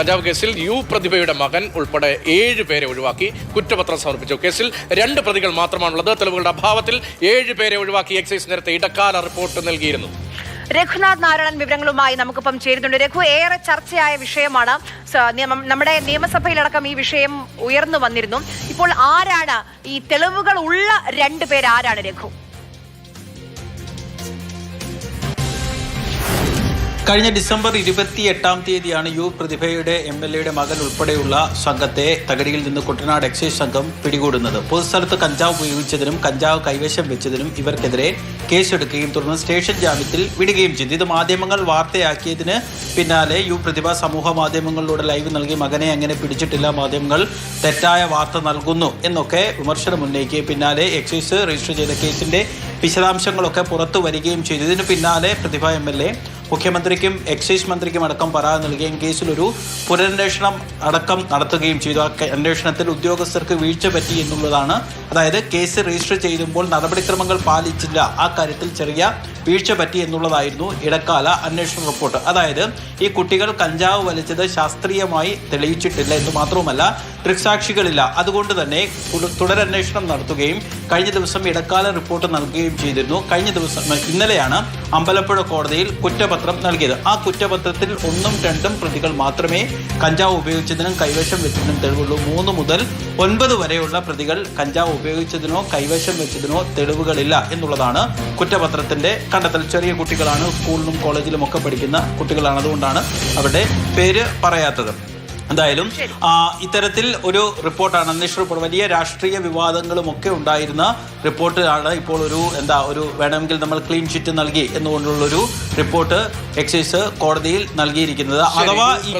കഞ്ചാവ് കേസിൽ യു പ്രതിഭയുടെ മകൻ ഉൾപ്പെടെ ഏഴ് പേരെ ഒഴിവാക്കി കുറ്റപത്രം സമർപ്പിച്ചു. കേസിൽ രണ്ട് പ്രതികൾ മാത്രമാണുള്ളത്. തെളിവുകളുടെ അഭാവത്തിൽ ഏഴ് പേരെ ഒഴിവാക്കി എക്സൈസ് നേരത്തെ ഇടക്കാല റിപ്പോർട്ട് നൽകിയിരുന്നു. രഘുനാഥ് നാരായണൻ വിവരങ്ങളുമായി നമുക്കിപ്പം ചേരുന്നുണ്ട്. രഘു ഏറെ ചർച്ചയായ വിഷയമാണ്. നമ്മുടെ നിയമസഭയിലടക്കം ഈ വിഷയം ഉയർന്നു വന്നിരുന്നു. ഇപ്പോൾ ആരാണ് ഈ തെളിവുകൾ ഉള്ള രണ്ടു പേരാരാണ് രഘു? കഴിഞ്ഞ ഡിസംബർ ഇരുപത്തി എട്ടാം തീയതിയാണ് യു പ്രതിഭയുടെ എം എൽ എയുടെ മകൻ ഉൾപ്പെടെയുള്ള സംഘത്തെ തകടിയിൽ നിന്ന് കുട്ടനാട് എക്സൈസ് സംഘം പിടികൂടുന്നത്. പൊതുസ്ഥലത്ത് കഞ്ചാവ് ഉപയോഗിച്ചതിനും കഞ്ചാവ് കൈവശം വെച്ചതിനും ഇവർക്കെതിരെ കേസെടുക്കുകയും തുടർന്ന് സ്റ്റേഷൻ ജാമ്യത്തിൽ വിടുകയും ചെയ്തു. ഇത് മാധ്യമങ്ങൾ വാർത്തയാക്കിയതിന് പിന്നാലെ യു പ്രതിഭ സമൂഹ മാധ്യമങ്ങളിലൂടെ ലൈവ് നൽകി മകനെ അങ്ങനെ പിടിച്ചിട്ടില്ല മാധ്യമങ്ങൾ തെറ്റായ വാർത്ത നൽകുന്നു എന്നൊക്കെ വിമർശനം ഉന്നയിക്കുകയും പിന്നാലെ എക്സൈസ് രജിസ്റ്റർ ചെയ്ത കേസിന്റെ വിശദാംശങ്ങളൊക്കെ പുറത്തു വരികയും ചെയ്തു. ഇതിന് പിന്നാലെ പ്രതിഭ എം എൽ എ മുഖ്യമന്ത്രിക്കും എക്സൈസ് മന്ത്രിക്കും അടക്കം പരാതി നൽകുകയും കേസിലൊരു പുനരന്വേഷണം അടക്കം നടത്തുകയും ചെയ്തു. ആ അന്വേഷണത്തിൽ ഉദ്യോഗസ്ഥർക്ക് വീഴ്ച പറ്റി എന്നുള്ളതാണ്. അതായത് കേസ് രജിസ്റ്റർ ചെയ്യുമ്പോൾ നടപടിക്രമങ്ങൾ പാലിച്ചില്ല. ആ കാര്യത്തിൽ ചെറിയ വീഴ്ച പറ്റി എന്നുള്ളതായിരുന്നു ഇടക്കാല അന്വേഷണ റിപ്പോർട്ട്. അതായത് ഈ കുട്ടികൾ കഞ്ചാവ് വലിച്ചത് ശാസ്ത്രീയമായി തെളിയിച്ചിട്ടില്ല എന്ന് മാത്രവുമല്ല ദൃക്സാക്ഷികളില്ല. അതുകൊണ്ട് തന്നെ തുട- തുടരന്വേഷണം നടത്തുകയും കഴിഞ്ഞ ദിവസം ഇടക്കാല റിപ്പോർട്ട് നൽകുകയും ചെയ്തിരുന്നു. കഴിഞ്ഞ ദിവസം ഇന്നലെയാണ് അമ്പലപ്പുഴ കോടതിയിൽ കുറ്റപത്രം നൽകിയത്. ആ കുറ്റപത്രത്തിൽ ഒന്നും രണ്ടും പ്രതികൾ മാത്രമേ കഞ്ചാവ് ഉപയോഗിച്ചതിനും കൈവശം വെച്ചതിനും തെളിവുള്ളൂ. മൂന്ന് മുതൽ ഒൻപത് വരെയുള്ള പ്രതികൾ കഞ്ചാവ് ഉപയോഗിച്ചതിനോ കൈവശം വെച്ചതിനോ തെളിവുകളില്ല എന്നുള്ളതാണ് കുറ്റപത്രത്തിന്റെ കണ്ടെത്തൽ. ചെറിയ കുട്ടികളാണ് സ്കൂളിലും കോളേജിലും ഒക്കെ പഠിക്കുന്ന കുട്ടികളാണ്. അതുകൊണ്ടാണ് അവരുടെ പേര് പറയാത്തത്. എന്തായാലും ഇത്തരത്തിൽ ഒരു റിപ്പോർട്ടാണ് അന്വേഷണ റിപ്പോർട്ട്. വലിയ രാഷ്ട്രീയ വിവാദങ്ങളും ഒക്കെ ഉണ്ടായിരുന്ന റിപ്പോർട്ടാണ് ഇപ്പോൾ ഒരു എന്താ ഒരു വേണമെങ്കിൽ നമ്മൾ ക്ലീൻ ചിറ്റ് നൽകി എന്നുകൊണ്ടുള്ളൊരു റിപ്പോർട്ട് എക്സൈസ് കോടതിയിൽ നൽകിയിരിക്കുന്നത്. അഥവാ ഈ